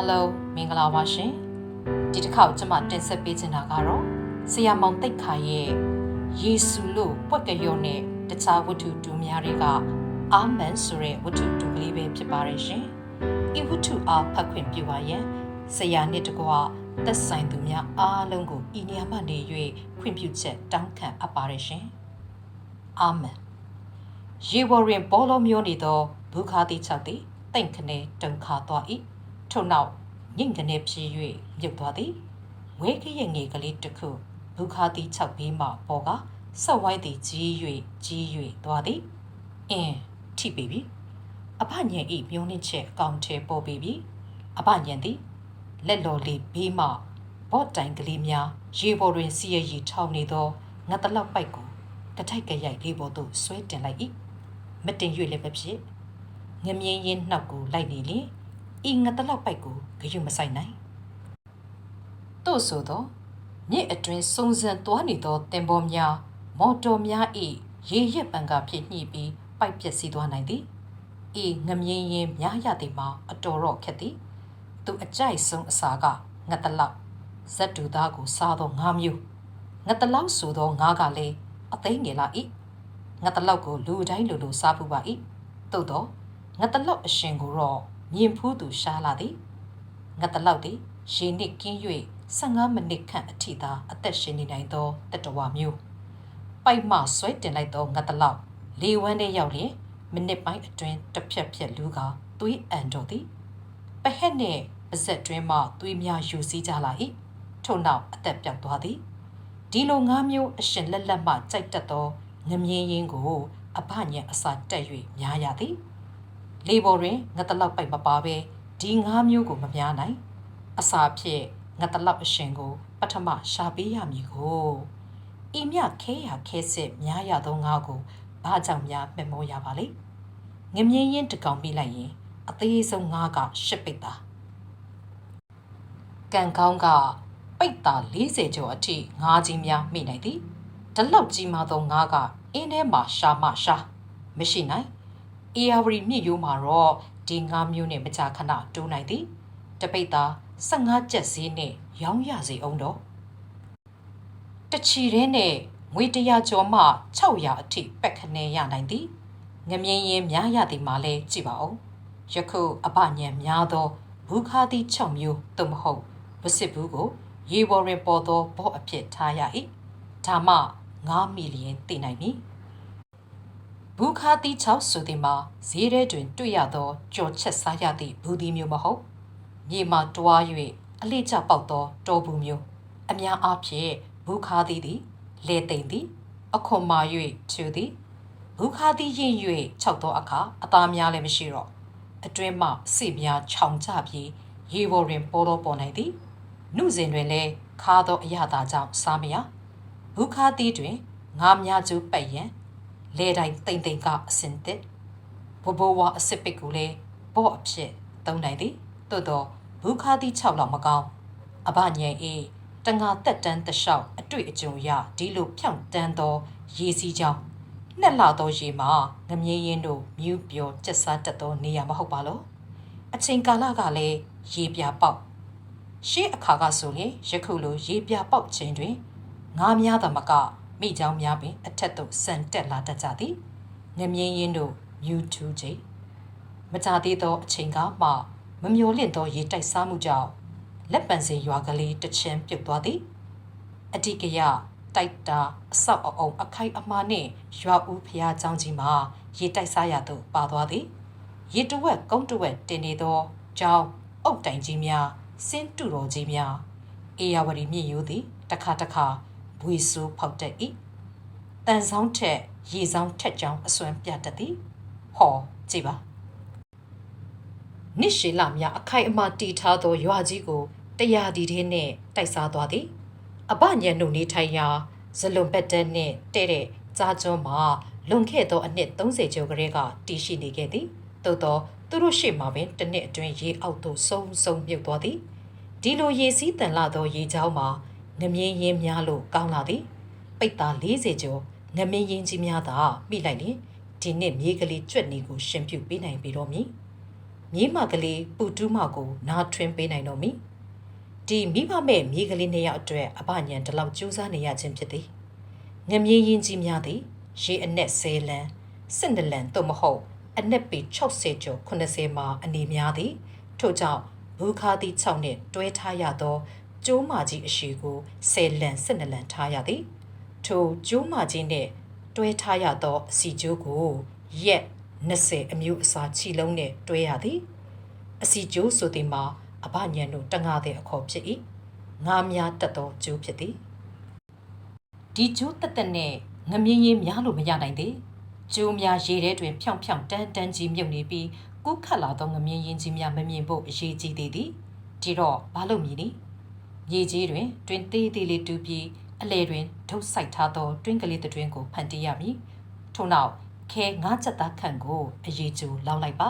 အားလုံးမင်္ဂလာပါရှင်ဒီတစ်ခေါက်ကျွန်မတင်ဆက်ပေးချင်တာကတော့ဆရာမောင်တိတ်ခါရဲ့ယေရှုလို့ပွက်ကရုံနဲ့တခြားဝတ္ထုတူများတွေကအာမန်ဆိုတဲ့ဝတ္ထုတူကလေးပဲဖြစ်ပါတယ်ရှင်ဤဝတ္ထုအားဖတ်ခွင့်ပြုပါရန်ဆရာနှစ်တကွာသက်ဆိုင်သူများအားလုံးကိုဤနေရာမှနေ၍ခွင့်ပြုချက်တောင်းခံအပ်ပါတယ်ရှင်အာမန်ရေဝရင်ဘောလုံးမျိုးနေသောဒုက္ခတိချက်သည်တိတ်ခနဲတုန်ခါသွား၏ ထို့နောက်ညင်ကနေဖြည့်၍မြုပ်သွားသည်ဝဲခရဲ့ငယ်ကလေးတစ်ခုဒုက္ခတိချက်ဘေးမှပေါ်ကဆက်ဝိုင်းသည်ကြီး၍ကြီး၍သွားသည်အင်းထိပေပြီအဖညံဤမြုံနှင့်ချက်အကောင်ထဲပေါ်ပေပြီအဖညံသည်လက်တော်လေးဘေးမှဘော့တိုင်ကလေးများရေပေါ်တွင်စီရရီထောင်နေသောငါတလောက်ပိုက်ကိုကထိုက်ကရိုက်လေးပေါ်သို့ဆွဲတင်လိုက်၏မတင်၍လည်းမဖြစ်ငမြင်းရင်နှောက်ကိုလိုက်နေလေ ဤငါတလောက်ပိုက်ကိုဂယုမဆိုင်နိုင်တို့ဆိုသောမြစ်အတွင်းစုံစံသွားနေသောတင်ပေါ်များမော်တော်များ၏ရေရက်ပံကဖြစ်ညှိပြီးပိုက်ပျက်စီးသွားနိုင်သည်ဤငမြင်းရင်များရသည်မှာအတော်တော့ခက်သည်သူအကြိုက်ဆုံးအစာကငါတလောက်ဇက်တူသားကိုစားသောငါးမျိုးငါတလောက်ဆိုသောငါးကလည်းအသိငယ်လာ၏ငါတလောက်ကိုလူတိုင်းလူလူစားဖူးပါ၏သို့တော့ငါတလောက်အရှင်ကိုတော့ မြင်ဖူးသူရှားလာသည်ငါတလောက်သည်ရေနစ်ကင်း၍15မိနစ်ခန့်အထိသာအသက်ရှင်နေနိုင်သောတတဝါမျိုးပိုက်မှဆွဲတင်လိုက်သောငါတလောက်လေဝမ်းထဲရောက်လျင်မိနစ်ပိုင်းအတွင်းတစ်ဖြက်ဖြက်လူကသွေးအန်တော်သည်ပဟက်နှင့်ပါဇက်တွင်းမှသွေးများယူစည်းကြလာ၏ထို့နောက်အသက်ပြောက်သွားသည်ဒီလိုငါးမျိုးအရှင်လက်လက်မှကြိုက်တတ်သောငမြင်းရင်ကိုအဘညံအစာတက်၍များရသည် လေပေါ်တွင်ငါတလောက်ပိုက်မပါဘဲဒီငါးမျိုးကိုမများနိုင် အစာဖြစ်ငါတလောက်အရှင်ကို ပထမရှာပေးရမည်ကိုဤမြခဲရခဲစစ်များရသောငါကိုဘာကြောင့်များမျက်မောရပါလိမ့်ငမြင်းရင်တကောင်မိလိုက်ရင်အသေးဆုံးငါကရှစ်ပိတ်တာကန်ကောင်းကပိတ်တာ40ကျော်အထိငါးကြီးများမိနိုင်သည်ဒီလောက်ကြီးမားသောငါကအင်းထဲမှာရှာမရှာမရှိနိုင် အေယာဝရီမြစ်ရိုးမှာတော့ဒီငါးမျိုးနဲ့မကြာခဏတိုးနိုင်သည်တပိတ်တာ15ကျပ်ဈေးနဲ့ရောင်းရစီအောင်တော့တချီတဲ့နဲ့ငွေ100ကျော်မှ600အထိပက်ခနဲရနိုင်သည်ငမြင်းရင်များရသည်မှာလဲကြည့်ပါဦးယခုအပညံများသောဘူးခါသီး6မျိုးသို့မဟုတ်ဝစစ်ဘူးကို ရေပေါ်ရင်ပေါ်သောဘောအဖြစ်ထားရ၏ဒါမှ9မီလီယံတည်နိုင်မည် ဘူးခါသီး6ဆိုသည်မှာဈေးထဲတွင် တွေ့ရသောကြော်ချက်စားရသည့်ဘူးသီးမျိုးမဟုတ်မြေမှာတွား၍အလေးကျပေါက်သောတောဘူးမျိုးအများအားဖြင့်ဘူးခါသီးသည်လေသိမ့်သည် အခွန်မာ၍ချူသည်ဘူးခါသီးရင်၍ခြောက်သောအခါအသားများလည်းမရှိတော့အတွင်းမှစိများခြောင်ကြပြီးရေပေါ်တွင်ပေါ်တော့ပေါ်နိုင်သည်နှုစဉ်တွင်လည်းခါသောအရသာကြောင့်စားမရဘူးခါသီးတွင်ငါးများကျူးပတ်ရန် လေတိုင်းတိမ်တိမ်ကအစင်တစ်ဘဘဝအစစ်ပစ်ကိုလည်းဘော့အဖြစ်သုံးနိုင်သည်သို့တော့ဘူးခါသီး6လောက်မကောင်းအဘညံအေးတငါတက်တန်းတလျှောက်အတွေ့အကြုံရဒီလိုဖြောင့်တန်းသောရေစီးကြောင်းနှစ်လသောရေမှာငမြင်းရင်တို့မြူးပြောကျက်စားတတ်သောနေရာမဟုတ်ပါလို့အချိန်ကာလကလည်းရေပြပေါက်ရှေးအခါကဆိုရင်ယခုလိုရေပြပေါက်ခြင်းတွင်ငါးများသမက မိချောင်းများပင်အထက်သို့ဆန်တက်လာတတ်ကြသည်ငမြင်းရင်တို့မြူးထူးခြင်းမကြသေးသောအချိန်ကမှမမျောလင့်သောရေတိုက်စားမှုကြောင့်လက်ပံစင်ရွာကလေးတစ်ချင်းပြုတ်သွားသည်အဓိကရတိုက်တာအဆောက်အအုံအခိုက်အမားနှင့်ရွာဦးဖျားเจ้าကြီးမှာရေတိုက်စားရသို့ပါသွားသည်ရေတဝက်ကုန်းတဝက်တင်နေသောကျောင်းအုတ်တိုင်ကြီးများစင်းတူတော်ကြီးများအေယာဝတီမြင့်ရိုးသည်တခါတခါ ဘွေဆိုးဖောက်တတ်၏တန်ဆောင်ထက်ရေဆောင်ထက်ကြောင်းအစွမ်းပြတတ်သည်ဟောကြည့်ပါနစ်ရှေလများအခိုက်အမာတီထားသောရွာကြီးကိုတရားဒီထဲနှင့်တိုက်စားသွားသည်အပညံတို့နေထိုင်ရာဇလွန်ဘက်တဲနှင့်တဲ့တဲ့ကြားကျွန်းမှာလွန်ခဲ့သောအနှစ်30ကျော်ကလေးကတည်ရှိနေခဲ့သည်သို့သောသူတို့ရှေ့မှာပင်တစ်နှစ်အတွင်းရေအောက်သို့ဆုံးဆုံးမြုပ်သွားသည်ဒီလိုရေစီးတန်လာသောရေချောင်းမှာ ငမြင်းရင်းများလို့ကောင်းလာသည်ပိတ်သား40ကျော်ငမင်းရင်ကြီးများသာမိလိုက်လင်ဒီနှစ်မြေကလေးကြွက်နေကိုရှင်ပြုပေးနိုင်ပြီတော့မည်မြေးမကလေးပူတူးမကိုနားထွင်းပေးနိုင်တော့မီဒီမိဘမဲ့မြေးကလေးနှစ်ယောက်အတွက်အဘညံဒီလောက်ကြိုးစားနေရခြင်းဖြစ်သည်ငမြင်းရင်ကြီးများသည်ရေအနက်ဆဲလန်းစစ်နလန်သို့မဟုတ်အနက်ပေ60ကျော်80မှာအနေများသည်ထို့ကြောင့်ဘူခါသည့်6နှင့်တွဲထားရသော ကျိုးမကြီးအရှိကိုဆယ်လန်စစ်နလန်ထားရသည်ထိုကျိုးမကြီးနှင့်တွဲထားရသောအစီကျိုးကိုရက်20အမျိုးအစားချီလုံးနှင့်တွဲရသည်အစီကျိုးဆိုသည်မှာအဘညံတို့တငါတဲ့အခေါ်ဖြစ်၏ငါများတက်သောကျိုးဖြစ်သည်ဒီကျိုးတက်တက်နဲ့ငမြင်းရင်များလို့မရနိုင်သေးကျိုးများရေထဲတွင်ဖြောင်ဖြောင်တန်းတန်းကြီးမြုပ်နေပြီးကုခတ်လာသောငမြင်းရင်ကြီးများမမြင်ဖို့အရေးကြီးသေးသည်ဒီတော့ဘာလို့မြည်နည်း ရေကြီးတွင် တွင်သေးသေးလေးတူးပြီးအလဲတွင်ဒုတ်ဆိုင်ထားသောတွင်းကလေးတွင်ကိုဖန်တီးရမည်ထို့နောက်ခဲငါးချက်သားခန့်ကိုအရေးကျူလောင်းလိုက်ပါ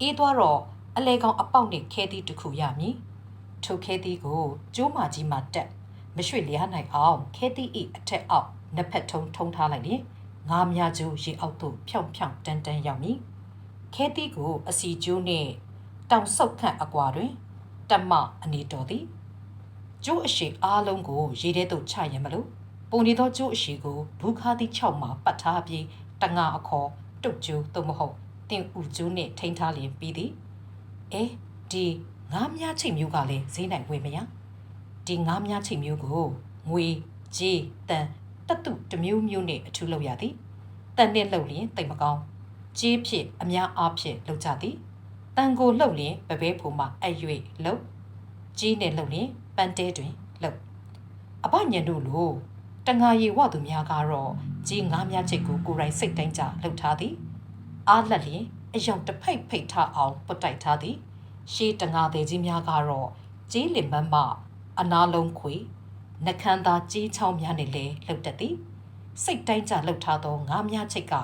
အေးသွားတော့အလဲကောင်အပေါက်နှင့်ခဲသီးတစ်ခုရမည်ထိုခဲသီးကိုကျိုးမကြီးမှတက်မရွှေ့လျားနိုင်အောင်ခဲသီး၏အထက်အောက်နှစ်ဖက်ထုံထုံထားလိုက်ရင်ငါးများကျိုးရေအောက်သို့ဖြောင်ဖြောင်တန်းတန်းရောက်မည်ခဲသီးကိုအစီကျိုးနှင့်တောင်ဆုတ်ခန့်အကွာတွင်တမအနေတော်သည် ကျိုးအရှိအားလုံးကိုရေထဲသို့ချရမလို့ပုံနေသောကျိုးအရှိကိုဘူးခါသီး6မှာပတ်ထားပြီးတငါအခေါ်တုတ်ကျိုးသို့မဟုတ်တင်ဥကျိုးနှင့်ထိန်းထားလျင်ပြီးသည်အဲဒီငါးမြားချိတ်မျိုးကလည်းဈေးနိုင်ဝယ်မရဒီငါးမြားချိတ်မျိုးကိုငွေကြေးတန်တတုတမျိုးမျိုးနဲ့အထူးလုပ်ရသည်တန်နဲ့လှုပ်လျင်တိတ်မကောင်းကြေးဖြစ်အများအားဖြင့်လှုပ်ကြသည်တန်ကိုလှုပ်လျင်ပပဲဖို့မှအရွေလှုပ်ကြေးနဲ့လှုပ်လျင် ပန်းတဲတွင်လှုပ်အဘညံတို့လိုတငါရီဝသူများကတော့ကြီးငါးများချိတ်ကိုကိုယ်တိုင်စိတ်တိုင်းကြလှုပ်ထားသည်အားလက်လျင်အယောင်တစ်ဖိတ်ဖိတ်ထအောင်ပုတ်တိုက်ထားသည် ရှေးတငါသေးကြီးများကတော့ကြီးလင်မမအနာလုံးခွေနှကန်းသားကြီးချောင်းများနဲ့လဲလှုပ်တတ်သည်စိတ်တိုင်းကြလှုပ်ထားသောငါးများချိတ်က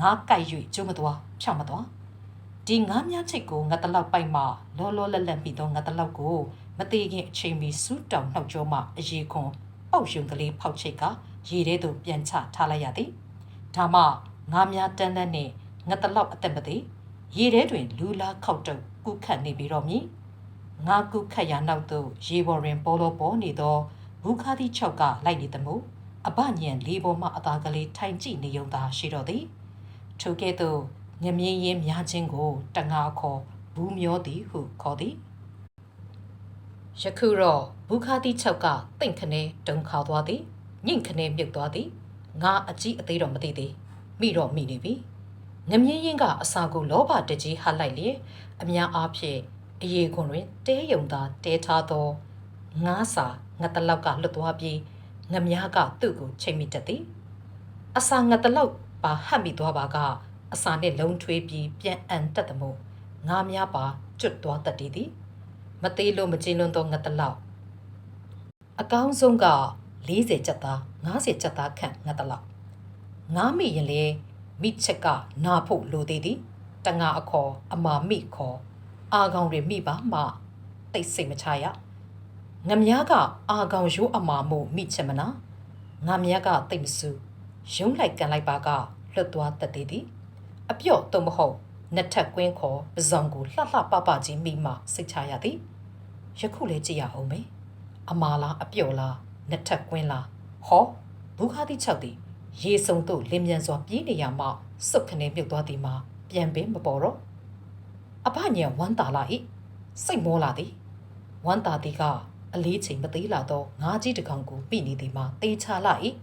ငါးကိုက်၍ကျိုးမသွားဖြောင်းမသွားဒီငါးများချိတ်ကိုငါတလောက်ပိုက်မှလောလောလတ်လတ်ပြီးသောငါတလောက်ကို မသေးခင်အချိန်မီစူးတောင်နှောက်ကြောမှအရေးခွန်ပေါက်ရှင်ကလေးဖောက်ချိတ်ကရေထဲသို့ပြန်ချထားလိုက်ရသည်ဒါမှငါးများတန်းတန်းနှင့်ငါတလောက်အသက်မသေးရေထဲတွင် လူလာခောက်တုပ်ကုခတ်နေပြီးတော့မည်ငါကုခတ်ရာနောက်သို့ရေပေါ်တွင်ပေါ်လောပေါ်နေသောဘူခါသီ၆ကလိုက်နေသမှုအပညံလေးပေါ်မှအသာကလေးထိုင်ကြည့်နေုံသာရှိတော့သည်ထိုကဲ့သို့ငမြင်းရင်များခြင်းကိုတငါခေါ်ဘူးမျောသည်ဟုခေါ်သည် ယခုတော့ဘူခါသီ၆ကတင့်ခနဲတုံခါသွားသည်ညင့်ခနဲမြုပ်သွားသည်ငါအကြီးအသေးတော့မသိသေးမိတော့မိနေပြီငမြင်းရင်ကအစာကိုလောဘတကြီးဟလိုက်လေအများအားဖြင့်အရေးခွန်တွင်တဲယုံသာတဲထားသောငါးစာငတလောက်ကလွတ်သွားပြီးငမြားကသူ့ကိုချိန်မိတတ်သည်အစာငတလောက်ပါဟတ်မိသွားပါကအစာနဲ့လုံးထွေးပြီးပြန်အန်တက်သမို့ငါများပါကျွတ်သွားတတ်သည် မသေးလို့မကျင်းလွန်းသောငတလောက်အကောင်းဆုံးက40ကျပ်သား50ကျပ်သားခန့်ငတလောက်ငါမိရင်လေမိချက်ကနာဖို့လိုသေးသည်တငါအခေါ်အမာမိခေါ်အာကောင်တွေမိပါမှတိတ်စိတ်မချရငမည်းကအာကောင်ရိုးအမာမို့မိချက်မနာငါမြတ်ကတိတ်မဆူရုံးလိုက်ကန်လိုက်ပါကလွတ်သွားတတ်သေးသည်အပြော့တုံမဟုတ်နှစ်ထပ်ကွင်းခေါ်ပဇောင်ကိုလှလှပပကြီးမိမှစိတ်ချရသည် ယခုလေကြည့်ရအောင်မေအမာလားအပြော့လားနှစ်ထပ်ကွင်းလားဟောဘူခါတိ၆သည်ရေစုံတို့လင်းမြန်စွာပြေးနေရမှစုတ်ခနဲ့မြုပ်သွားသည်မှာပြန်ပင်မပေါ်တော့အဖညံဝမ်းတာလာ၏စိတ်မောလာသည်ဝမ်းတာသည်ကအလေးချိန်မသေးလာသောငါးကြီးတကောင်ကိုပြိနေသည်မှာတေချလာ၏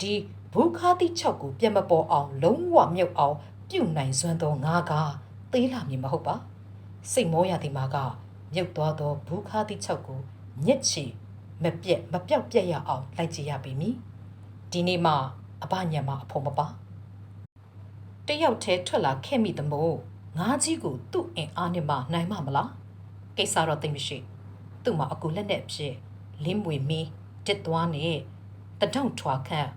ဒီဘူခါတိ၆ကိုပြန်မပေါ်အောင် လုံးဝမြုပ်အောင် ပြုတ်နိုင်စွမ်းသောငါးကသေးလာမည်မဟုတ်ပါစိတ်မောရသည်မှာက မြုပ်သွားသောဘူခါတိ၆ကိုညက်ချီမပြက်မပြောက်ပြက်ရအောင်လိုက်ကြည့်ရပြီမည်ဒီနေ့မှအဘညံမှာအဖို့မပါတယောက်တည်းထွက်လာခဲ့မိသမို့ငါးကြီးကိုသူ့အင်အားနဲ့မှနိုင်မမလားကိစ္စတော့သိမရှိသူ့မှာအကူလက်နဲ့ဖြစ်လင်းမွေမီးတစ်သွားနဲ့တတောင့်ထွာခန့်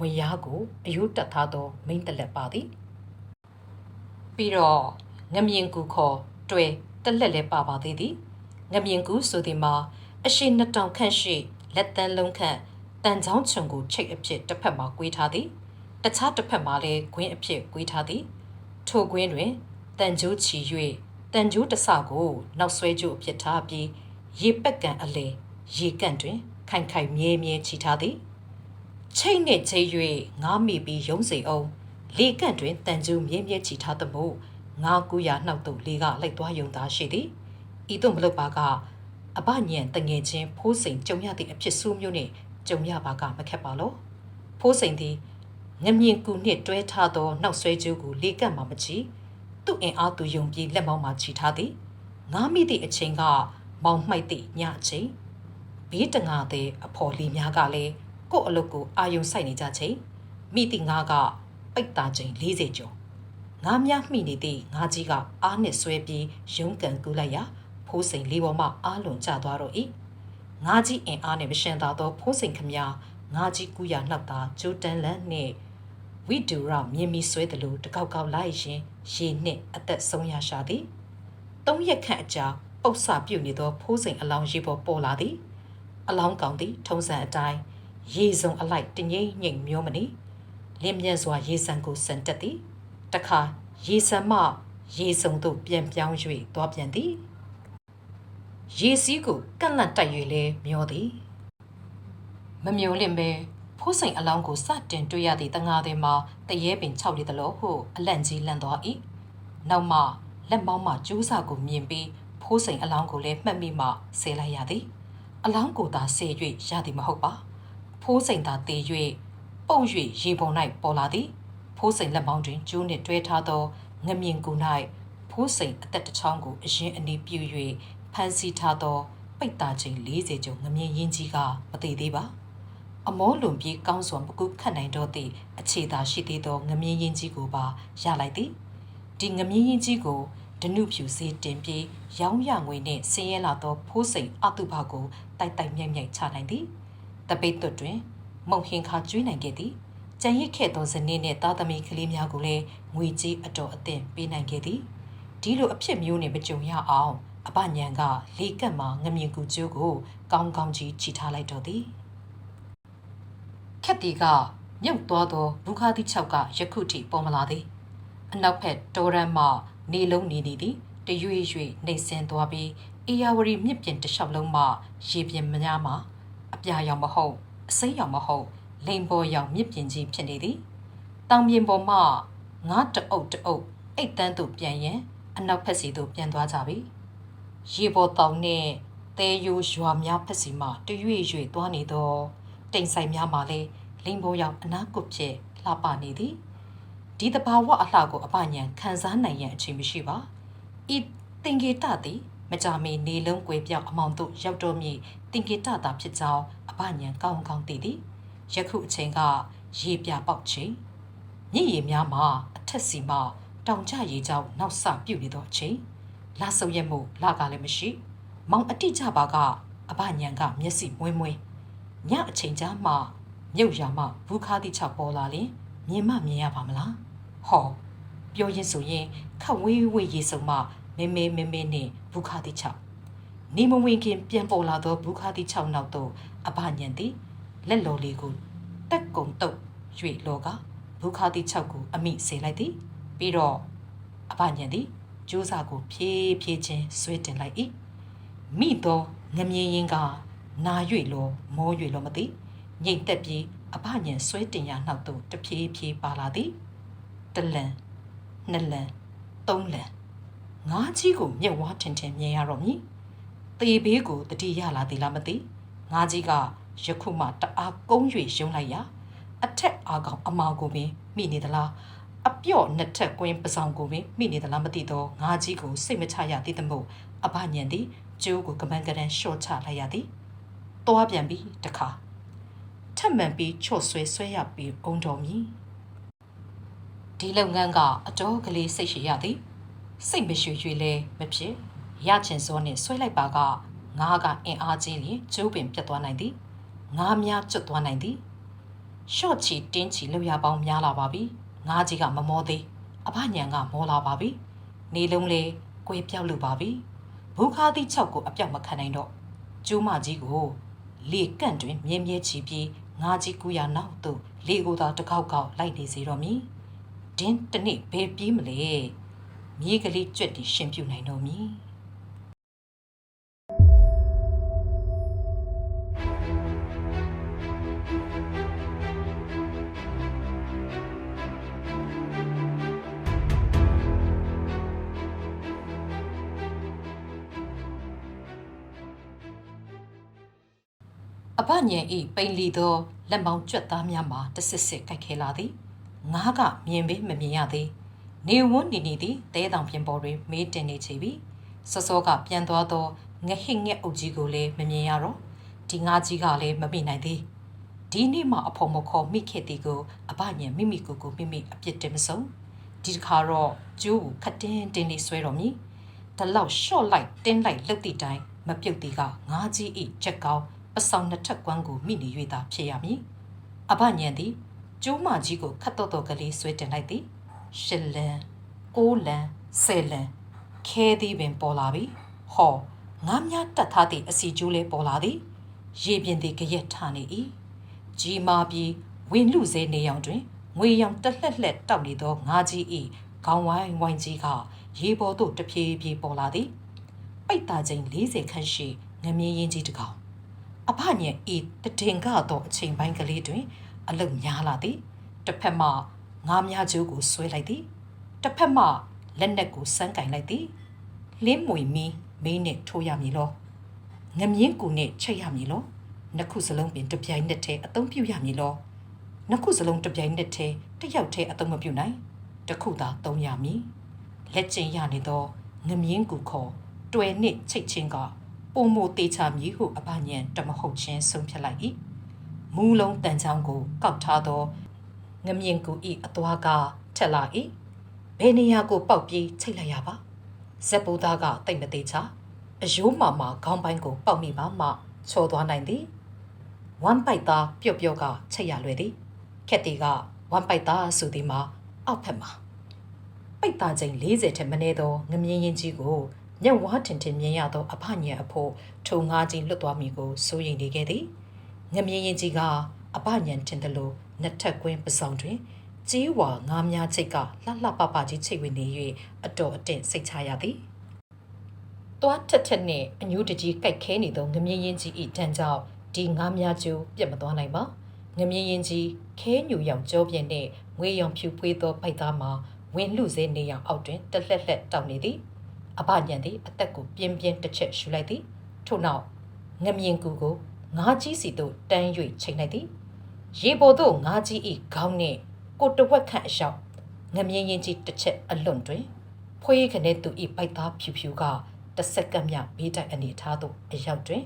ဝရကိုအယိုးတက်ထားသောမိမ့်တလက်ပါသည်ပြီးတော့ငမြင်ကူခေါ်တွေ့ တလက်လဲပါပါသေးသည်ငမြင်ကူဆိုသည်မှာအရှိနှစ်တောင်ခန့်ရှိလက်တန်းလုံးခန့်တန်ချောင်းချုံကိုချိတ်အဖြစ်တစ်ဖက်မှာကွေးထားသည်တခြားတစ်ဖက်မှာလည်းဂွင်းအဖြစ်ကွေးထားသည် ထိုကွင်းတွင်တန်ကြိုးချီ၍တတန်ကြိုးတစကိုနောက်ဆွဲကြိုးအဖြစ်ထားပြီးရေပက်ကန်အလေရေကန့်တွင် ခိုင်ခိုင်မြဲမြဲချီထားသည်ချိတ်နှင့်ချိတ်၍ငားမိပြီးရုံးစိအောင်လေကန့်တွင်တန်ကြိုးမြဲမြဲချီထားသမို့ ငါးကူရနှောက်သို့လေကလိုက်သွားယုံသားရှိသည်ဤသို့မလုပ်ပါကအဘညံတငယ်ချင်းဖိုးစိန်ကြုံရသည့်အဖြစ်ဆိုးမျိုးနှင့်ကြုံရပါကမခက်ပါလောဖိုးစိန်သည်ငမြင်ကူနှင့်တွဲထားသောနောက်ဆွဲကြိုးကိုလေကန့်မှမချီသူ့အင်အားသူယုံပြီးလက်မောင်းမှချီထားသည်ငားမိသည့်အချိန်ကမောင်မှိုက်သည့်ညအချိန်ဘေးတငါတဲ့အဖော်လီများကလည်းကို့အလုပ်ကိုအာယုံဆိုင်နေကြချိန်မိသည့်ငါကပိတ်တာချိန်40ကျော် ငါများမိနေသည့်ငါကြီးကအားနဲ့ဆွဲပြီးရုံးကန်ကူးလိုက်ရာဖိုးစိန်လေးပေါ်မှအားလွန်ကျသွားတော့၏ငါကြီးအင်အားနဲ့မရှင်သာသောဖိုးစိန်ခမငါကြီးကူရနှောက်သာဂျိုတန်လန်နှင့်ဝိဒူရမြင်မီဆွဲသလိုတကောက်ကောက်လိုက်ရင်ရေနှင့်အသက်ဆုံးရရှာသည်သုံးရက်ခန့်အကြာပုတ်ဆပြုတ်နေသောဖိုးစိန်အလောင်းရေပေါ်ပေါ်လာသည်အလောင်းကောင်သည်ထုံးစံအတိုင်းရေစုံအလိုက်တငိမ့်ငိမ့်မျောမနေလင်းမြန်စွာရေစံကိုစံတက်သည် တခါရေစံမှရေစုံသို့ပြန်ပြောင်း၍သွားပြန်သည်ရေစီးကိုကန့်လန့်တိုက်၍လဲမျောသည်မမျောလင့်ပဲဖိုးစိန်အလောင်းကိုစတင်တွေ့ရသည့်တငါသည်မှာတရေပင်၆လီတလို့ဟုအလန့်ကြီးလန့်သွား၏နောက်မှလက်မောင်းမှကျူးစာကိုမြင်ပြီးဖိုးစိန်အလောင်းကိုလည်းမှတ်မိမှဆဲလိုက်ရသည်အလောင်းကိုသာဆဲ၍ရသည်မဟုတ်ပါဖိုးစိန်သာတည်၍ပုံ၍ရေပုံ၌ပေါ်လာသည် ဖိုးစိန်လက်မောင်းတွင်ကျိုးနှင့်တွဲထားသောငမြင်ကူ၌ဖိုးစိန်အသက်တစ်ချောင်းကိုအရင်အနီးပြူ၍ဖမ်းဆီးထားသောပိတ်တာချိန်40ကျော်ငမြင်ရင်ကြီးကမသေးသေးပါအမောလွန်ပြီးကောင်းစွာမကုခတ်နိုင်တော့သည့်အခြေသာရှိသေးသောငမြင်ရင်ကြီးကိုပါရလိုက်သည်ဒီငမြင်ရင်ကြီးကိုဒနုဖြူစေးတင်ပြီးရောင်းရငွေနှင့်ဆင်းရဲလာသောဖိုးစိန်အတုဘကိုတိုက်တိုက်မြိုက်မြိုက်ချနိုင်သည်တပိတ်တွတွင် မုံဟင်ခါကျွေးနိုင်ခဲ့သည် ကြံရစ်ခဲ့သောဇနီးနှင့်သားသမီးကလေးများကိုလည်းငွေကြေးအတော်အသင့်ပေးနိုင်ခဲ့သည်ဒီလိုအဖြစ်မျိုးနဲ့မကြုံရအောင်အပညံကလေကက်မှာငမြင်ကူကျိုးကိုကောင်းကောင်းကြီးချီထားလိုက်တော့သည်ခက်တီကမြုပ်သွားသောဘူခါတိ6ကယခုထိပေါ်မလာသည်အနောက်ဘက်တောရမ်းမှနေလုံးနေနေသည်တရွေ့ရွေ့နှိမ့်ဆင်းသွားပြီးအေယာဝရီမြစ်ပြင်တစ်လျှောက်လုံးမှရေပြင်မများမှာအပြာရောင်မဟုတ်အစိမ်းရောင်မဟုတ် လိန်ပေါ်ရောင်မြစ်ပြင်ကြီးဖြစ်နေသည်တောင်ပြင်ပေါ်မှငါးတအုပ်တအုပ်အိတ်တန်းသို့ပြန်ရင်အနောက်ဖက်စီသို့ပြန်သွားကြပြီရေပေါ်တောင်နှင့်တဲယိုရွာများဖက်စီမှတရွေ့ရွေ့သွားနေသောတိမ်ဆိုင်များမှလည်းလိန်ပေါ်ရောင်အနာကွဖြစ်လှပနေသည်ဒီတဘာဝအလှကိုအပညာခံစားနိုင်ရန်အချိန်မရှိပါဤတင်ကေတသည်မကြမီနေလုံးကွယ်ပြောက်အမောင်တို့ရောက်တော်မည်တင်ကေတသာဖြစ်ကြောင်းအပညာကောင်းကောင်းသိသည် ယခုအချိန်ကရေပြပေါက်ချိန်မြင့်ရည်များမှာအထက်စီမှတောင်ကျရေကြောင့်နောက်ဆပြုတ်နေသောချိန်လာဆုပ်ရက်မှုလာကလည်းမရှိ မောင်အတိကြပါကအဘညံကမျက်စိမွေးမွေးညအချိန်ကြားမှမြုပ်ရမှဘူးခါတိချပေါ်လာရင်မြင်မမြင်ရပါမလားဟောပြောရင်ဆိုရင်ခတ်ဝေးဝေးရေစုံမှမဲမဲမဲမဲနဲ့ဘူးခါတိချနေမဝင်ခင်ပြန်ပေါ်လာသောဘူးခါတိချနောက်သို့အဘညံသည် လက်လော်လေးကိုတက်ကုံတုတ်၍လောကဘူးခါတိချကိုအမိစေလိုက်သည်ပြီးတော့အဘညံသည်ကျိုးစာကိုဖြည်းဖြည်းချင်းဆွဲတင်လိုက်၏မိသောငမြင်ရင်ကနာ၍လောမော၍လောမသိငိမ့်သက်ပြီးအဘညံဆွဲတင်ရနောက်သို့တဖြည်းဖြည်းပါလာသည်တလန်နှစ်လန်သုံးလန်ငါးကြီးကိုမြက်ဝါထင်ထင်မြင်ရတော့မည်တေဘေးကိုတတိရလာသည်လားမသိငါးကြီးက ယခုမှတအားကုန်း၍ရုံလိုက်ရာအထက်အာကောင်အမာကိုပင်မိနေသလားအပြော့နှစ်ထက်ကွင်းပဆောင်ကိုပင်မိနေသလားမသိတော့ငါးကြီးကိုစိတ်မချရသေးသမို့အဘညံသည်ကျိုးကိုကမန်းကရန်ရှော့ချလိုက်ရသည်တွားပြန်ပြီးတခါထပ်မံပြီးချော့ဆွဲဆွဲရပြီးအုံတော်မီဒီလုပ်ငန်းကအတော်ကလေးစိတ်ရှိရသည်စိတ်မရှိရွေလဲမဖြစ်ရချင်စောနှင့်ဆွဲလိုက်ပါကငါးကအင်အားကြီးလျင်ကျိုးပင်ပြတ်သွားနိုင်သည် ငါးများကျွတ်သွားနိုင်သည်ရှော့ချီတင်းချီလောက်ရပေါင်းများလာပါပြီငါးကြီးကမမောသေးအဖညံကမောလာပါပြီနေလုံးလေးကွေပြောက်လူပါပြီဘူခါသီး၆ကိုအပြောက်မခံနိုင်တော့ကျိုးမကြီးကိုလေကန့်တွင်မြဲမြဲချီပြီးငါးကြီးကူရနောက်သို့လေကိုသာတကောက်ကောက်လိုက်နေစေတော့မည်ဒင်းတနေ့ဘယ်ပြေးမလဲမြေကလေးကြွက်တီရှင်ပြနိုင်တော်မည် အဘညံဤပိန်လီသောလက်မောင်းကြွက်သားများမှာတဆစ်ဆစ်ကြိုက်ခဲလာသည်ငါးကမြင်ပေမမြင်ရသေးနေဝန်းနေနေသည်တဲတောင်ပြင်ပေါ်တွင်မေးတင်နေချေပြီစောစောကပြန်သွားသောငဟိငက်အုပ်ကြီးကိုလည်းမမြင်ရတော့ဒီငါးကြီးကလည်းမမိနိုင်သေးဒီနေ့မှအဖုံမခေါ်မိခဲ့သည်ကိုအဘညံမိမိကိုယ်ကိုမိမိအပြစ်တင်မဆုံးဒီတစ်ခါတော့ကျိုးကိုခတ်တင်းတင်းလေးဆွဲတော်မူဒါလောက်ရှော့လိုက်တင်းလိုက်လှုပ်သည့်တိုင်မပြုတ်သည်ကငါးကြီးဤချက်ကောင်း ပဆောင်နှစ်ထပ်ကွမ်းကိုမိနေ၍သာဖြစ်ရမည်အဘညံသည်ကျိုးမကြီးကိုခတ်တော့တော့ကလေးဆွဲတင်လိုက်သည်ရှစ်လန်ကိုးလန်ဆယ်လန်ခဲသည်ပင်ပေါ်လာပြီဟောငါများတတ်ထားသည့်အစီကျိုးလေးပေါ်လာသည်ရေပြင်သည်ကြရက်ထနေ၏ကြီးမာပြီးဝင်လူစေနေရောင်တွင်ငွေရောင်တက်လှက်လှက်တောက်နေသောငါးကြီး၏ခေါင်းဝိုင်းဝိုင်းကြီးကရေပေါ်သို့တဖြည်းဖြည်းပေါ်လာသည်ပိတ်တာချိန်40ခန့်ရှိငမြင်းရင်ကြီးတစ်ကောင် အဖညင်ဤတတင်ကတော့အချိန်ပိုင်းကလေးတွင် အလုတ်များလာသည်တစ်ဖက်မှငါးများကျိုးကိုဆွဲလိုက်သည်တစ်ဖက်မှလက်နက်ကိုစမ်းကင်လိုက်သည်လင်းမွေမီမင်းနဲ့ထိုးရမည်လောငမြင်းကူနဲ့ချိတ်ရမည်လောနှစ်ခုစလုံးပင်တပြိုင်နက်တည်းအသုံးပြုရမည်လောနှစ်ခုစလုံးတပြိုင်နက်တည်းတစ်ယောက်တည်းအသုံးမပြုနိုင်တစ်ခုသာသုံးရမည်လက်ကျင်ရနေသောငမြင်းကူခေါ်တွယ်နှင့်ချိတ်ချင်းက ပုံမိုတေချာမည်ဟုအပညံတမဟုတ်ချင်းဆုံးဖြတ်လိုက်၏မူးလုံးတန်ချောင်းကိုကောက်ထားသောငမြင်ကူဤအသွားကထက်လာ၏ဘယ်နေရာကိုပေါက်ပြီးချိတ်လိုက်ရပါဇက်ပူသားကတိတ်မသေးချာအယိုးမာမာခေါင်းပိုင်းကိုပေါက်မိပါမှချော်သွားနိုင်သည်ဝမ်ပိုက်သားပျော့ပျော့ကချိတ်ရလွယ်သည်ခက်တီကဝမ်ပိုက်သားဆိုသည်မှာအောက်ဖက်မှာပိတ်သားချိန်40ထက်မနည်းသောငမြင်းရင်ကြီးကို ညက်ဝါထင်ထင်မြင်ရသောအဖညံအဖို့ထုံငါးကြီးလွတ်သွားမိကိုစိုးရိမ်နေခဲ့သည်ငမြင်းရင်ကြီးကအဖညံထင်တယ်လို့နှစ်ထပ်ကွင်းပဆောင်တွင်ကြီးဝါငါးများချိတ်ကလှလှပပကြီးချိတ်ဝင်နေ၍အတော်အင့်စိတ်ချရသည်တွားထက်ထက်နှင့်အညူးတကြီးကြိုက်ခဲနေသောငမြင်းရင်ကြီး၏တန်းကြောင့်ဒီငါးများကျိုးပြတ်မသွားနိုင်ပါငမြင်းရင်ကြီးခဲညူရောင်ကြောပြင်းနှင့်ငွေရောင်ဖြူဖွေးသောပိုက်သားမှာဝင်လူစဲနေရောင်အောက်တွင်တလက်လက်တောက်နေသည် အဘညံသည်အသက်ကိုပြင်းပြင်းတစ်ချက်ရှူလိုက်သည်ထို့နောက်ငမြင်ကူကိုငါးကြီးစီသို့တန်း၍ချိန်လိုက်သည်ရေပေါ်သို့ငါးကြီး၏ခေါင်းနှင့်ကိုတဝက်ခန့်အလျှောက်ငမြင်ရင်ကြီးတစ်ချက်အလွန်တွင်ဖွေးခနဲ့သူ၏ပိုက်သားဖြူဖြူကတစ်စက္ကန့်မြဘေးတိုက်အနေထားသို့အရောက်တွင်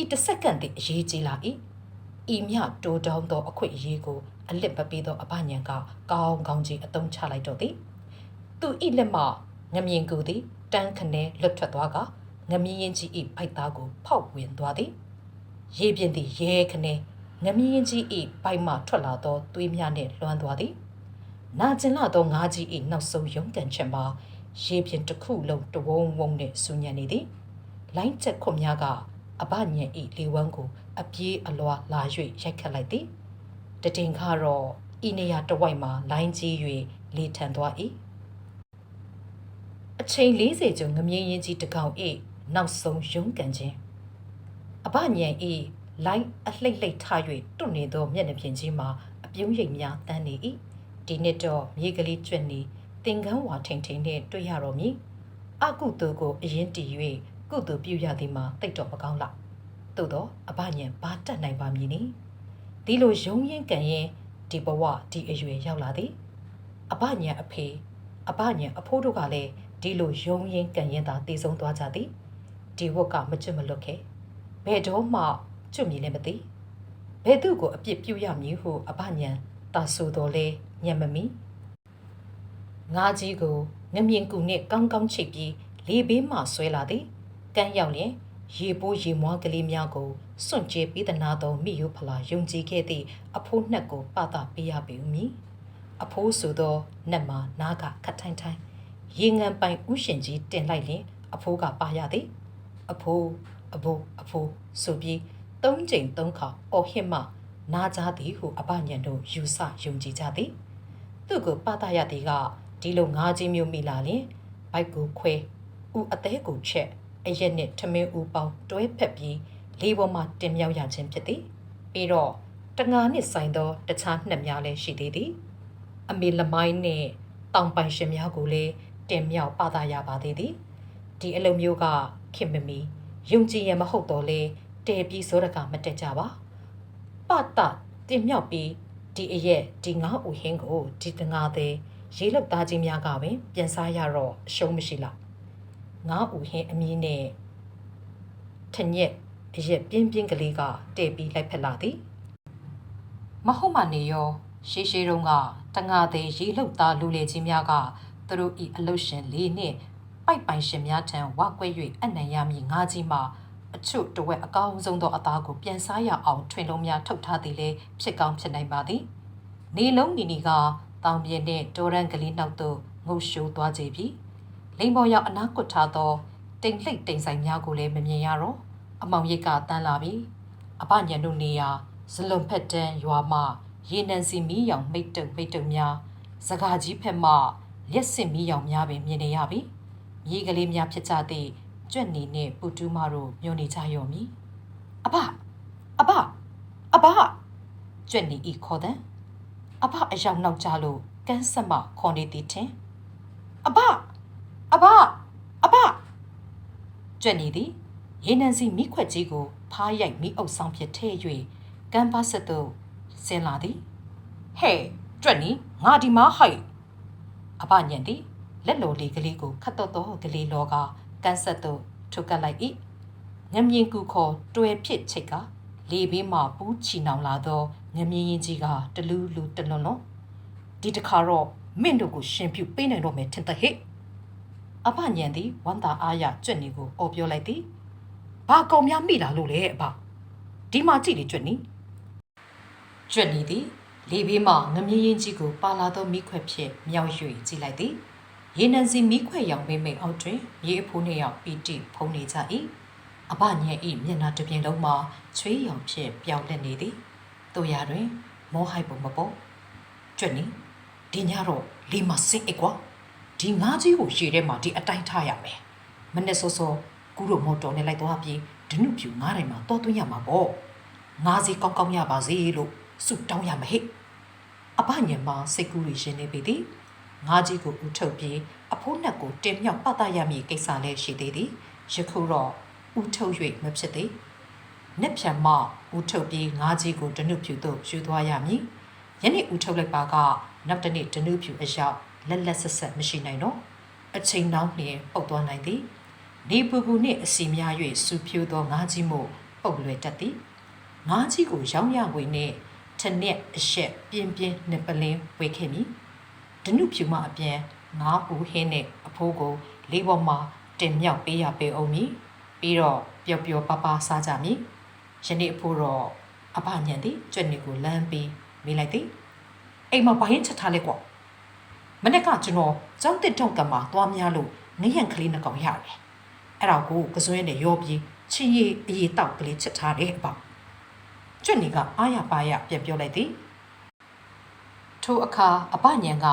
ဤတစ်စက္ကန့်သည်အရေးကြီးလာ၏ဤမြတိုးတောင်းသောအခွင့်အရေးကိုအလစ်ပပေးသောအဘညံကကောင်းကောင်းကြီးအသုံးချလိုက်တော့သည်သူဤလက်မှ ငမြင်ကူသည်တန်းခနဲလွတ်ထွက်သွားကငမြင်းရင်ကြီး၏ဘိုက်သားကိုဖောက်ဝင်သွားသည်ရေပြင်းသည်ရဲခနဲငမြင်းရင်ကြီး၏ဘိုက်မှထွက်လာသောသွေးများနှင့်လွှမ်းသွားသည်နာကျင်လာသောငါးကြီး၏နောက်ဆုံးရုံးကန်ချက်မှာရေပြင်းတစ်ခုလုံးတဝုံဝုံနှင့်ဆူညံနေသည်လိုင်းချက်ခွန်များကအဘညံ၏လေဝန်းကိုအပြေးအလွာလာ၍ရိုက်ခတ်လိုက်သည်တတင်ခါတော့ဤနေရာတဝိုက်မှာလိုင်းကြီး၍လေထန်သွား၏ အချိန်40ကျော်ငမြင်းရင်ကြီးတကောင်အေးနောက်ဆုံးရုံးကန်ခြင်းအဘညံအေးလိုက်အလှိတ်လှိတ်ထား၍တွနေသောမျက်နှာပြင်ကြီးမှာအပြုံးရိပ်များတန်းနေ၏ဒီနှစ်တော့မြေကလေးကျွတ်နေသင်္ကန်းဝါထိန်ထိန်နှင့်တွေ့ရတော်မူအကုသိုလ်ကိုအရင်တည်၍ကုသိုလ်ပြုရသည်မှာတိတ်တော်မကောင်းလားသို့တော့အဘညံဘာတတ်နိုင်ပါမည်နည်းဒီလိုရုံးရင်ကန်ရင်ဒီဘဝဒီအရွယ်ရောက်လာသည်အဘညံအဖေအဘညံအဖိုးတို့ကလည်း ဒီလိုယုံရင်ကန်ရင်သာတည်ဆုံးသွားကြသည်ဒီဝတ်ကမကျွတ်မလွတ်ခဲ့ဘယ်တော့မှကျွတ်မြည်လည်းမသိဘယ်သူ့ကိုအပြစ်ပြုရမည်ဟုအဘညံတာဆိုတော်လဲညံမမီငါကြီးကိုငမြင်ကူနှင့်ကောင်းကောင်းချိတ်ပြီးလေဘေးမှဆွဲလာသည်ကန်းရောက်လျင်ရေပိုးရေမွားကလေးများကိုစွန့်ကြဲပေးသနာသောမိယိုဖလာယုံကြည်ခဲ့သည့်အဖိုးနှက်ကိုပသပေးရပေမည်အဖိုးဆိုသောနှက်မှာနားကခတ်ထိုင်းထိုင်း ရေငန်ပိုင်ဥရှင်ကြီးတင်လိုက်ရင်အဖိုးကပါရသည်အဖိုးအဘိုးအဖိုးဆိုပြီးသုံးချိန်သုံးခါအော်ဟစ်မှနာကြသည်ဟုအပညံတို့ယူဆယုံကြည်ကြသည်သူ့ကိုပသရသည်ကဒဒီလိုငါးကြီးမျိုးမိလာရင်ဘိုက်ကိုခွဲဥအသေးကိုချက်အရက်နဲ့ထမင်းဥပေါင်းတွဲဖက်ပြီးလေးပေါ်မှာတင်မြောက်ရခြင်းဖြစ်သည်ပြီးတော့တငါနှစ်ဆိုင်သောတခြားနှစ်များလည်းရှိသေးသည်အမေလမိုင်းနဲ့တောင်ပိုင်ရှင်များကိုလည်း တင်မြောက်ပသရပါသေးသည်ဒီအလုံးမျိုးကခင်မမီယုံကြည်ရမဟုတ်တော့လေတဲပြီးစောရကမတက်ကြပါပတတင်မြောက်ပြီးဒီအရက်ဒီငါးဥဟင်းကိုဒီတငါသေးရေးလောက်သားချင်းများကပင်ပြန်စားရတော့အရှုံးမရှိလားငါးဥဟင်းအမီးနဲ့ထညက်အရက်ပြင်းပြင်းကလေးကတဲ့ပြီးလိုက်ဖက်လာသည်မဟုတ်မနေရောရှေးရှေးတုန်းကတငါသေးရေးလောက်သားလူလေချင်းများက သူတို့ဤအလုရှင်လေးနှင့်ပိုက်ပိုင်ရှင်များထံဝါကွဲ၍အနံ့ရမည်ငါးကြီးမှာအချို့တဝက်အကောင်းဆုံးသောအသားကိုပြန်စားရအောင်ထွင်လုံးများထုတ်ထားသည်လေဖြစ်ကောင်းဖြစ်နိုင်ပါသည်နေလုံးနီနီကတောင်ပြင်းနှင့်တိုရန်ကလေးနောက်သို့ငုတ်ရှိုးသွားကြပြီလိန်ပေါ်ရောက်အနားကွတ်ထားသောတိမ်လှိတ်တိမ်ဆိုင်များကိုလည်းမမြင်ရတော့အမောင်ရိပ်ကတန်းလာပြီအပညံတို့နေရာဇလွန်ဖက်တန်းရွာမှရေနံစီမီးရောင်မိတ်တုံမိတ်တုံများစကားကြီးဖက်မှ လက်စစ်မီးရောင်များပင်မြင်နေရပြီမြေကလေးများဖြစ်ကြသည့်ကြွက်နေနှင့်ပူတူးမတို့မျောနေကြရောမည်အဘအဘအဘကြွက်နေဤခေါ်တဲ့အဘအယောင်နောက်ကြလို့ကန်းဆက်မှခေါ်နေသည်ထင်အဘအဘအဘကြွက်နေသည်ရေနံစီမိခွက်ကြီးကိုဖားရိုက်မိအုပ်ဆောင်ဖြစ်ထဲ့၍ကမ်းပါဆက်သို့ဆင်းလာသည်ဟဲ့ကြွက်နီငါဒီမှာဟိုက် အဘညံသည်လက်လိုလေးကလေးကိုခတ်တော့တော့ကလေးလောကကန်းဆက်သို့ထုတ်ကပ်လိုက်၏ငမြင်ကူခေါ်တွယ်ဖြစ်ချိတ်ကလေဘေးမှပူးချီနှောင်လာသောငမြင်ရင်ကြီးကတလူးလူတလွန်လွန်ဒီတခါတော့မင်းတို့ကိုရှင်ပြုပေးနိုင်တော့မယ်ထင်တဲ့ဟဲ့အဖညံသည်ဝန်တာအားရကြွက်နေကိုအော်ပြောလိုက်သည်ဘာကောင်များမိလာလို့လဲအဖဒီမှာကြည့်လေကြွက်နီကြွက်နီသည် လေဘေးမှငမြင်ရင်ကြီးကိုပါလာသောမိခွက်ဖြင့်မြောက်၍ကြည့်လိုက်သည်ရေနံစီမိခွက်ရောင်မိမ့်မိတ်အောက်တွင်ရေအဖိုးနှစ်ယောက်ပီတိဖုံးနေကြ၏အဘညံဤမျက်နှာတစ်ပြင်လုံးမှာချွေးရောင်ဖြင့်ပြောင်းလဲနေသည်တို့ရတွင် မောဟိုက်ပုံမပေါ်ကျွတ်နီဒီညတော့လီမစင်အကွာဒီငါးကြီးကိုရှည်ထဲမှာဒီအတိုင်းထားရမယ်မနဲ့စောစောကူတို့မော်တော်နဲ့လိုက်သွားပြီးဒနုပြူငါးတိုင်းမှာတောသွင်းရမှာပေါ့ငါးစီကောင်းကောင်းရပါစေလို့ ဆုတောင်းရမဟဲ့အဘညံမှာစိတ်ကူးရရှင်နေပြီသည်ငါးကြီးကိုဦးထုတ်ပြီးအဖိုးနှက်ကိုတင်မြောက်ပတ်တရမည်ကိစ္စလည်းရှိသေးသည်ယခုတော့ဦးထုတ်၍မဖြစ်သေးနက်ဖြန်မှဦးထုတ်ပြီးငါးကြီးကိုဒနုဖြူသို့ယူသွားရမည်ယနေ့ဦးထုတ်လိုက်ပါကနောက်တစ်နေ့ဒနုဖြူအရောက်လက်လက်ဆက်ဆက်မရှိနိုင်တော့အချိန်နှောင်းလျင်ပုတ်သွားနိုင်သည်နေပူပူနှင့်အစီများ၍စူဖြူသောငါးကြီးမို့ပုတ်လွယ်တတ်သည်ငါးကြီးကိုရောင်းရဝေနှင့် ထနက်အရှက်ပြင်းပြင်းနှစ်ပလင်းဝေခဲ့မည်ဒနုဖြူမအပြန်ငါးဦးဟင်းနဲ့အဖိုးကိုလေးပေါ်မှာတင်မြောက်ပေးရပေအောင်မည်ပြီးတော့ပျော်ပျော်ပါပါစားကြမည်ယနေ့အဖိုးတော့အဖညံသည်ကြွက်နေကိုလမ်းပြီးမေးလိုက်သည်အိမ်မှာဘာရင်ချက်ထားလဲကွာမနေ့ကကျွန်တော်ကျောင်းတစ်ထုံကမှာသွားများလို့ငရံကလေးနှစ်ကောင်ရတယ်အဲ့ဒါကိုကစွဲနဲ့ရောပြီးချင်းရီအေးတောက်ကလေးချက်ထားတယ်အပေါ့ ကြွက်နေကအားရပါရပြန်ပြောလိုက်သည်ထိုအခါအပညံက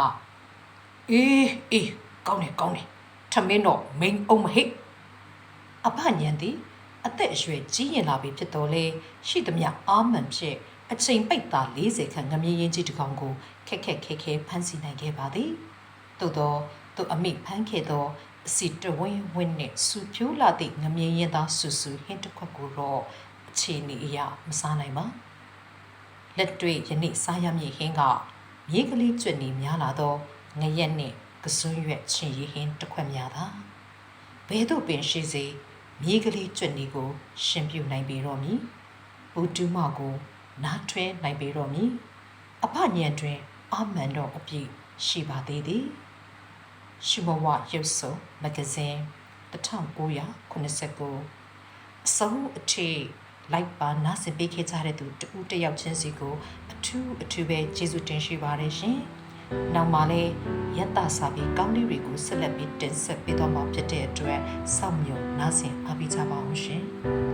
အေးအေးကောင်းတယ်ကောင်းတယ်ထမင်းတော့မိန်အောင်မဟိတ်အပညံသည်အသက်အရွယ်ကြီးရင်လာပြီဖြစ်တော်လဲရှိသမျှအာမန်ဖြစ်အချိန်ပိတ်တာ40ခန့်ငမြင်းရင်ကြီးတစ်ကောင်ကိုခက်ခက်ခဲခဲဖမ်းဆီးနိုင်ခဲ့ပါသည်သို့သောသူအမိဖမ်းခဲ့သောအစီတဝင်းဝင်းနှင့်စူဖြိုးလာသည့်ငမြင်းရင်သားဆူဆူဟင်းတစ်ခွက်ကိုတော့ အခြေအနေအရမစားနိုင်ပါလက်တွေ့ယနေ့စားရမည့်ဟင်းကမြေကလေးကျွတ်နေများလာသောငရက်နှင့်ကစွန်းရွက်ချင်းရီဟင်းတစ်ခွက်များသာဘဲသို့ပင်ရှိစေမြေကလေးကျွတ်နေကို ရှင်ပြုနိုင်ပေတော့မည်ဘူတူးမကိုနားထွဲနိုင်ပေတော့မည်အဖညံတွင်အမှန်တော့အပြည့်ရှိပါသေးသည်ရှုမဝရုပ်စုံမဂဇင်း1989အစုံအထိ လိုက်ပါနားဆင်ပေးခဲ့ကြတဲ့သူတူတယောက်ချင်းစီကိုအထူးအထူးပဲကျေးဇူးတင်ရှိပါတယ်ရှင်။နောက်မှလည်းယတ္တစာပေကောင်းလေးတွေကိုဆက်လက်ပြီးတင်ဆက်ပေးတော့မှာဖြစ်တဲ့အတွက်စောင့်မျှော်နားဆင်အားပေးကြပါအောင်ရှင်။